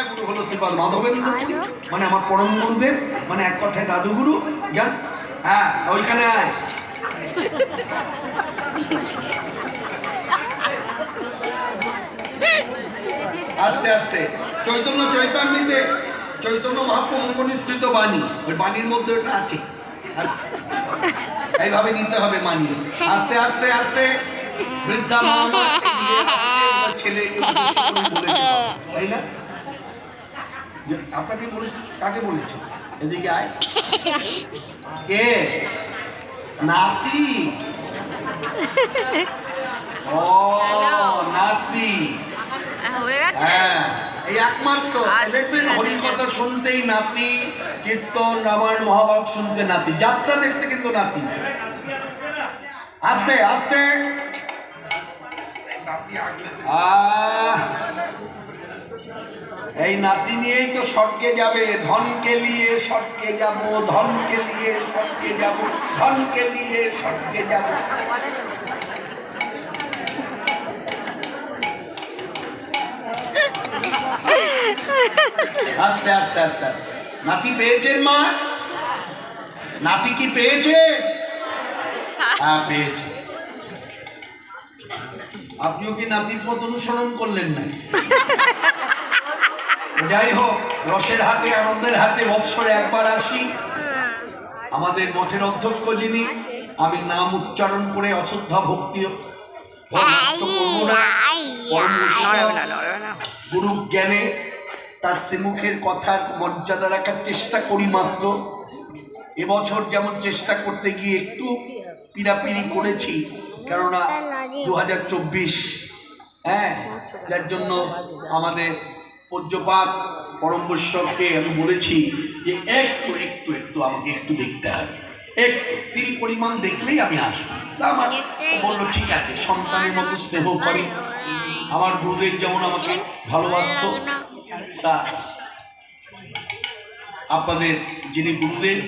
আলো হলো শ্রীপাদ মাধবেন্দ্র মানে আমার পরম গুরুদেব মানে এক কথায় দাদুগুরু। হ্যাঁ ওইখানে আয়। আস্তে আস্তে। চৈতন্য চৈতন্যতে চৈতন্য মহাপ্রভু বাণী। ওই বাণীর মধ্যে ওটা আছে। এইভাবে নিতে হবে মানি আস্তে আস্তে আস্তে। বৃদ্ধা মা বলেছে, তাই না? আপনাকে বলেছি কাকে বলেছি? এদিকে আয়। কে? নাতি। ও নাতি। হ্যাঁ এই একমাত্র। আচ্ছা, দেখবেন। শুনতেই নাতি কীর্তন রামায়ণ মহাভারত শুনতে নাতি। যাত্রা দেখতে কিন্তু নাতি। আস্তে আস্তে। এই নাতি নিয়েই তো স্বর্গে যাবে। ধনকে নিয়ে স্বর্গে যাব, ধনকে নিয়ে স্বর্গে যাব, ধনকে নিয়ে স্বর্গে যাব। আস্তে আস্তে আস্তে আস্তে। নাতি পেয়েছেন মা? নাতি কি পেয়েছে? হ্যাঁ পেয়েছে। আপনিও কি নাতির পথ অনুসরণ করলেন না যাই হোক, রসের হাতে আনন্দের হাতে বৎসরে একবার আসি। আমাদের মঠের অধ্যক্ষ যিনি, আমি নাম উচ্চারণ করে অশ্রদ্ধা ভক্তি গুরু জ্ঞানে তার শ্রীমুখের কথার মর্যাদা রাখার চেষ্টা করি মাত্র। এবছর যেমন চেষ্টা করতে গিয়ে একটু পিড়াপিড়ি করেছি কেননা দু হাজার চব্বিশ হ্যাঁ যার জন্য আমাদের পূজ্যপাত পরম বৈষ্ণবকে আমি বলেছি যে একটু একটু একটু আমাকে একটু দেখতে হবে। একটু, তিল পরিমাণ দেখলেই আমি আসব তা আমার বলল, ঠিক আছে, সন্তানের মতো স্নেহ করে। আমার গুরুদেব যেমন আমাকে ভালোবাসতো, তা আপনাদের যিনি গুরুদেব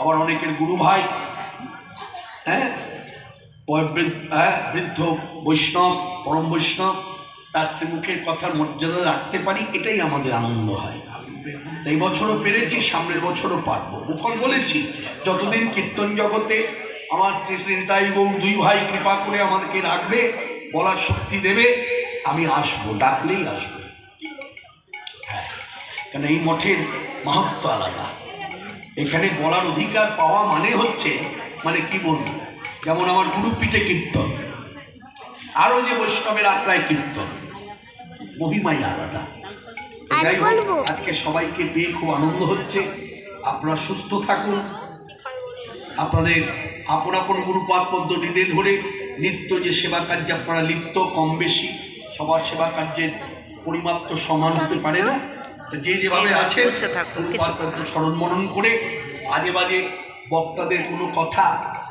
আবার অনেকের গুরু ভাই হ্যাঁ বৃদ্ধ বৈষ্ণব, পরম বৈষ্ণব, তার শ্রীমুখের কথার মর্যাদা রাখতে পারি, এটাই আমাদের আনন্দ হয়। এই বছরও পেরেছি, সামনের বছরও পারব। মুখর বলেছি, যতদিন কীর্তন জগতে আমার শ্রী শ্রী নিতাই গৌর দুই ভাই কৃপা করে আমাদেরকে রাখবে, বলার শক্তি দেবে, আমি আসব, ডাকলেই আসব। হ্যাঁ কেন এই মঠের মাহাত্ম আলাদা। এখানে বলার অধিকার পাওয়া মানে হচ্ছে মানে কি বলব? যেমন আমার গুরুপীঠে কীর্তন আরও যে বৈষ্ণবের আত্মায় কীর্তন মহিমাই আলাদা। যাই হোক আজকে সবাইকে পেয়ে খুব আনন্দ হচ্ছে। আপনারা সুস্থ থাকুন। আপনাদের আপন আপন গুরুপাদ পদ্ধতিতে ধরে নিত্য যে সেবা কার্যে আপনারা লিপ্ত কম বেশি সবার সেবা কার্যের পরিমাপ তো সমান হতে পারে না। তো যে যেভাবে আছেন গুরুপাদ পদ্ম স্মরণ মনন করে আজে বাজে বক্তাদের কোনো কথা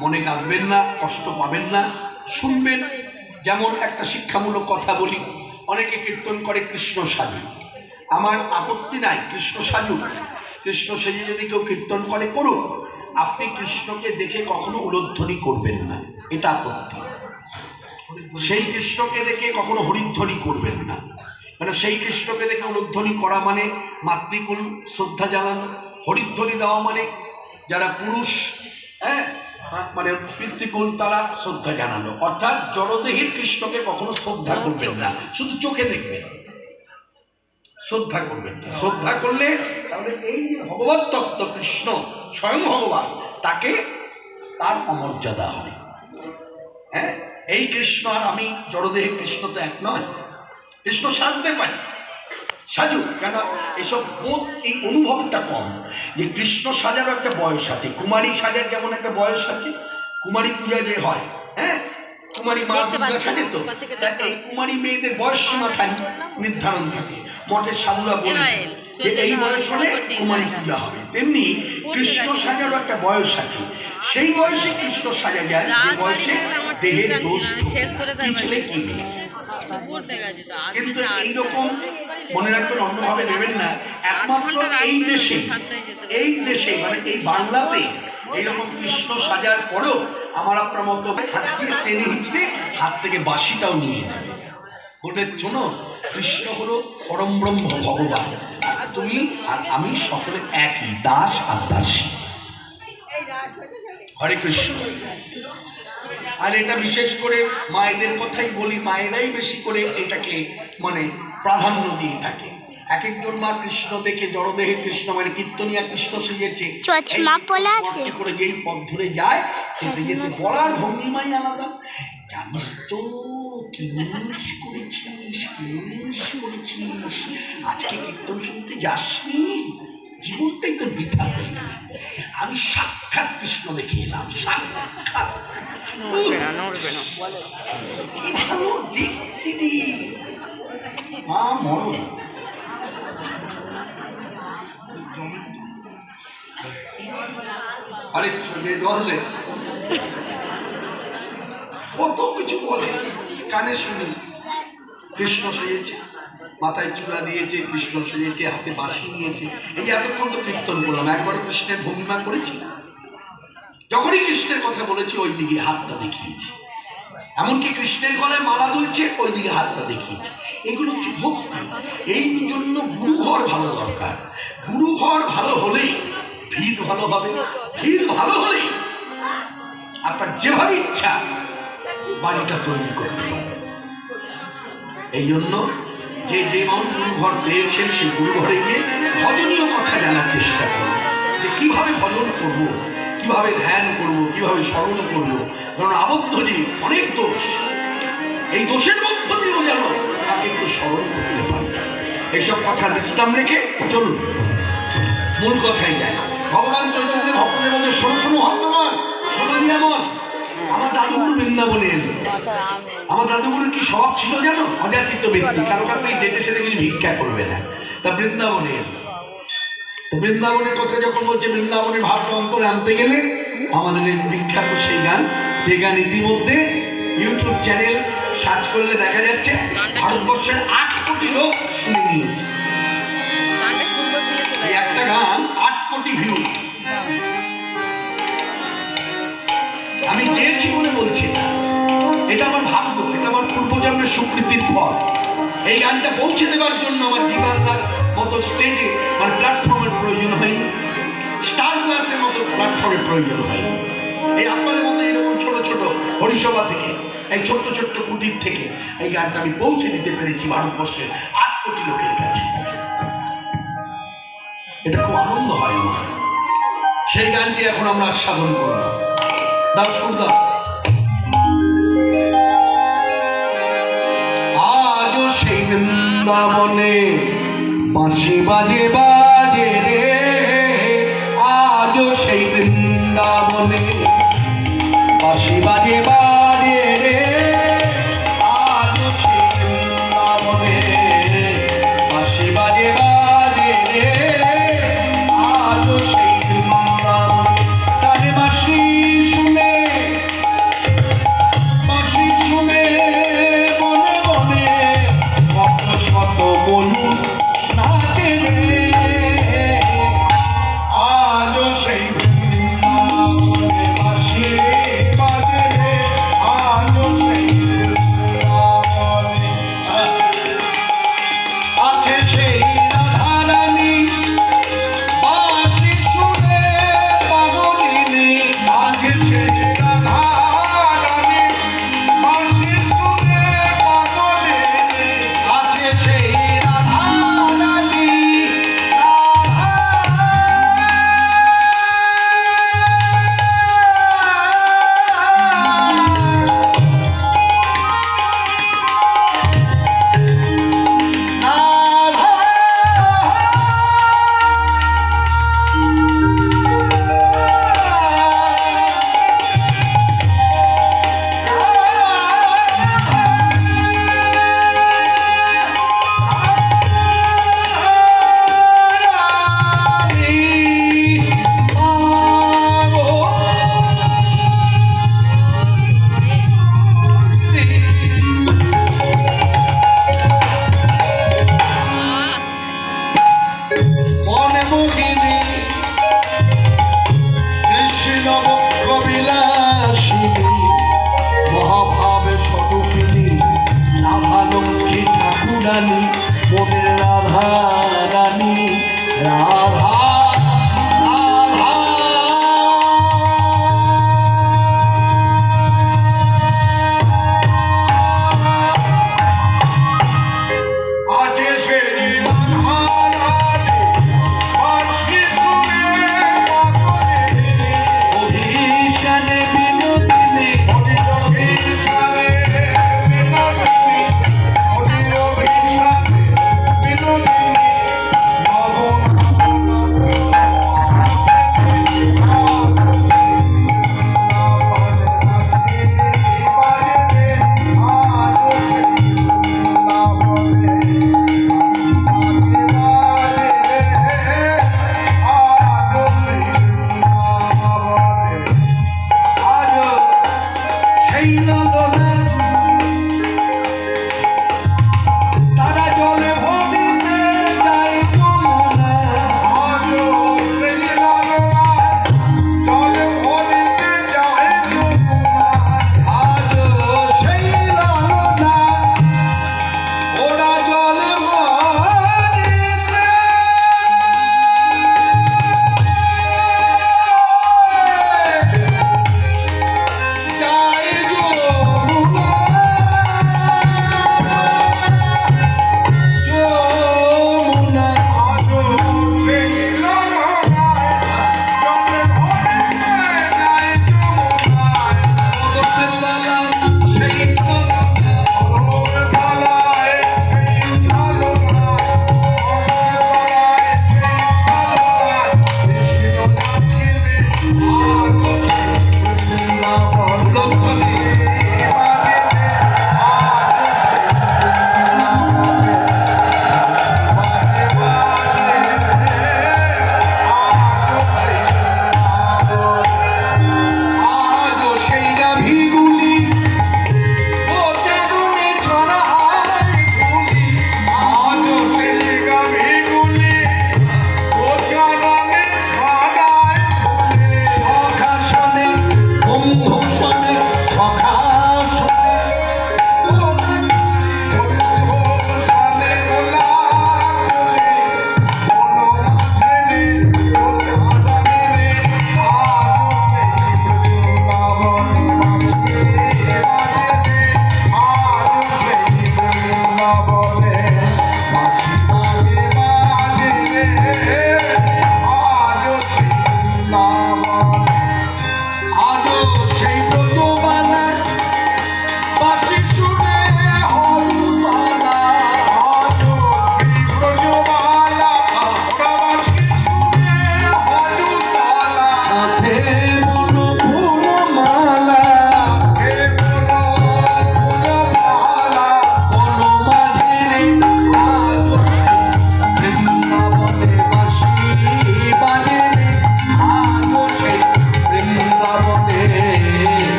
মনে কাঁদবেন না, কষ্ট পাবেন না। শুনবেন, যেমন একটা শিক্ষামূলক কথা বলি, অনেকে কীর্তন করে কৃষ্ণ সাজু আমার আপত্তি নাই, কৃষ্ণ সাজু কৃষ্ণ সেজে যদি কেউ কীর্তন করে করুক, আপনি কৃষ্ণকে দেখে কখনো উলোধ্বনি করবেন না, এটা আপত্তি। সেই কৃষ্ণকে দেখে কখনো হরিধ্বনি করবেন না। মানে সেই কৃষ্ণকে দেখে উলোধ্বনি করা মানে মাতৃকুল শ্রদ্ধা জানানো, হরিধ্বনি দেওয়া মানে যারা পুরুষ হ্যাঁ মানে পিতৃকুল তারা শ্রদ্ধা জানানো অর্থাৎ জড়দেহীর কৃষ্ণকে কখনো শ্রদ্ধা করবেন না। শুধু চোখে দেখবেন। শ্রদ্ধা করবেন না। শ্রদ্ধা করলে তাহলে এই যে ভগবত তত্ত্ব কৃষ্ণ স্বয়ং ভগবান তাকে তার অমর্যাদা হয় হ্যাঁ? এই কৃষ্ণ আর আমি জড়দেহে কৃষ্ণ তো এক নয়। কৃষ্ণ সাজতে পারি। সাজু কেন? এসব বোধ এই অনুভবটা কম। যে কৃষ্ণ সাজারও একটা বয়স আছে কুমারী সাজার যেমন একটা বয়স আছে কুমারী পূজা যে হয় হ্যাঁ? কুমারী মা দুর্গা সাজে তো? এই কুমারী মেয়েদের বয়স সীমা থাকে নির্ধারণ থাকে। মঠের সাধুরা বলে যে এই বয়স হলে কুমারী পূজা হবে। তেমনি কৃষ্ণ সাজারও একটা বয়স আছে। সেই বয়সে কৃষ্ণ সাজা যায় যে বয়সে দেহের দোষ কি ছেলে কি মেয়ে? কিন্তু এইরকম মনে রাখবেন অন্যভাবে নেবেন না। একমাত্র এই দেশে এই দেশে মানে এই বাংলাতে এইরকম কৃষ্ণ সাজার পরেও আমার আপনার মতো হাত দিয়ে টেনে হিচড়ে হাত থেকে বাঁশিটাও নিয়ে নেবে। বলবে শোনো কৃষ্ণ হলো পরম ব্রহ্ম ভগবান। আর তুমি আর আমি সকলে একই দাস আর দাসী। হরে কৃষ্ণ। আর এটা বিশেষ করে মায়েদের কথাই বলি মায়েরাই বেশি করে এটাকে মানে প্রাধান্য দিয়ে থাকে। এক একজন মা কৃষ্ণ দেখে জড়দেহে কৃষ্ণ মানে কীর্তনিয়া কৃষ্ণ সেজেছে করে যেই পথ ধরে যায় যেতে যেতে বলার ভঙ্গিমাই আলাদা। জানিস তো কি মিস করেছিস কি মিস করেছিস আজকে কীর্তন শুনতে যাসনি? জীবনটাই তো বৃথা হয়ে গেছে। আমি সাক্ষাৎ কৃষ্ণ দেখে এলাম সাক্ষাৎ। ভালো। মা মরণ। আরে কত কিছু বলে কানে শুনি কৃষ্ণ সেজেছে মাথায় চূড়া দিয়েছে কৃষ্ণ সেজেছে হাতে বাঁশি নিয়েছে। এই এতক্ষণ তো কীর্তন করলাম, একবার কৃষ্ণের ভঙ্গিমা করেছি যখনই কৃষ্ণের কথা বলেছি, ওই দিকে হাতটা দেখিয়েছি। এমনকি কৃষ্ণের গলায় মালা দুলছে, ওই দিকে হাতটা দেখিয়েছে। এগুলো হচ্ছে ভক্তি। এই জন্য গুরুঘর ভালো দরকার। গুরুঘর ভালো হলেই ভিত ভালো হবে। ভিত ভালো হলেই আপনার যেভাবে ইচ্ছা বাড়িটা তৈরি করতে পারবেন। এই জন্য যে যে যেমন গুরুঘর পেয়েছেন সেই গুরুঘরে গিয়ে ভজনীয় কথা জানার চেষ্টা করুন। যে কীভাবে ভজন করব, কীভাবে ধ্যান করব, কীভাবে স্মরণ করব। কারণ আবদ্ধ যে অনেক দোষ। এই দোষের মধ্য দিয়েও যেন তাকে একটু স্মরণ করতে পারি। এইসব কথা বিশ্রাম রেখে চলুন। মূল কথাই যায় ভগবান চৈতন্য ভক্তদের মধ্যে ভক্তগণ শোনো নিয়ামন আমার দাদুগুরু বৃন্দাবনে এলো। আমার দাদুগুরুর কি স্বভাব ছিল জানো? অযাচিত ব্যক্তি। কারও কাছ থেকে যেতে সেটা কিছু ভিক্ষা করবে না। তা বৃন্দাবনে এলো। বৃন্দাবনের কথা যখন বলছে বৃন্দাবনের ভাবটা অন্তরে আনতে গেলে আমাদের বিখ্যাত সেই গান। যে গান ইতিমধ্যে ইউটিউব চ্যানেল সার্চ করলে দেখা যাচ্ছে, ভারতবর্ষের আট কোটি লোক শুনে নিয়েছে। একটা গান আট কোটি ভিউ গেয়েছি বলে বলছি না এটা আমার ভাগ্য, এটা আমার পূর্বজন্মের স্বীকৃতির ফল। এই গানটা পৌঁছে দেওয়ার জন্য আমার জীবান্নার মতো স্টেজে মানে প্ল্যাটফর্মের প্রয়োজন হয়নি। স্টার ক্লাসের মতো প্ল্যাটফর্মের প্রয়োজন হয়নি। এই আপনাদের মতো এরকম ছোট ছোট হরিসভা থেকে, এই ছোট্ট ছোট্ট কুটির থেকে এই গানটা আমি পৌঁছে দিতে পেরেছি ভারতবর্ষের আট কোটি লোকের কাছে। এটা খুব আনন্দ হয় আমার। সেই গানটি এখন আমরা আস্বাদন করব। দাও সেই বাজে বাজে